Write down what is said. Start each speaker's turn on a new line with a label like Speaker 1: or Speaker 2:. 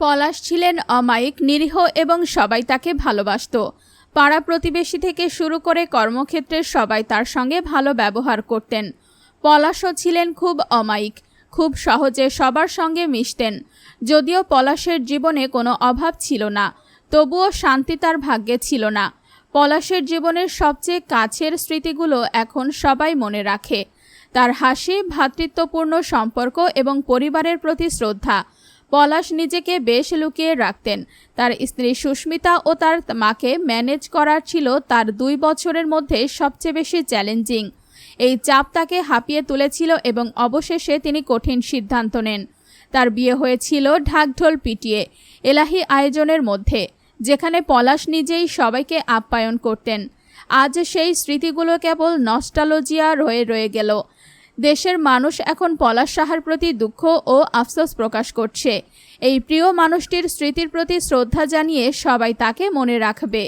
Speaker 1: পলাশ ছিলেন অমায়িক, নিরীহ এবং সবাই তাকে ভালোবাসত। পাড়া প্রতিবেশী থেকে শুরু করে কর্মক্ষেত্রের সবাই তার সঙ্গে ভালো ব্যবহার করতেন। পলাশও ছিলেন খুব অমায়িক, খুব সহজে সবার সঙ্গে মিশতেন। যদিও পলাশের জীবনে কোনো অভাব ছিল না, তবুও শান্তি তার ভাগ্যে ছিল না। পলাশের জীবনের সবচেয়ে কাছের স্মৃতিগুলো এখন সবাই মনে রাখে। তার হাসি ভ্রাতৃত্বপূর্ণ সম্পর্ক এবং পরিবারের প্রতি শ্রদ্ধা পলাশ নিজেকে বেশ লুকিয়ে রাখতেন। তার স্ত্রী সুস্মিতা ও তার মাকে ম্যানেজ করার ছিল তার দুই বছরের মধ্যে সবচেয়ে বেশি চ্যালেঞ্জিং। এই চাপ তাকে হাঁপিয়ে তুলেছিল এবং অবশেষে তিনি কঠিন সিদ্ধান্ত নেন। তার বিয়ে হয়েছিল ঢাকঢোল পিটিয়ে, এলাহি আয়োজনের মধ্যে, যেখানে পলাশ নিজেই সবাইকে আপ্যায়ন করতেন। আজ সেই স্মৃতিগুলো কেবল নস্টালজিয়া রয়ে রয়ে গেল। দেশের মানুষ এখন পলাশ সাহার প্রতি দুঃখ ও আফসোস প্রকাশ করছে। এই প্রিয় মানুষটির স্মৃতির প্রতি শ্রদ্ধা জানিয়ে সবাই তাকে মনে রাখবে।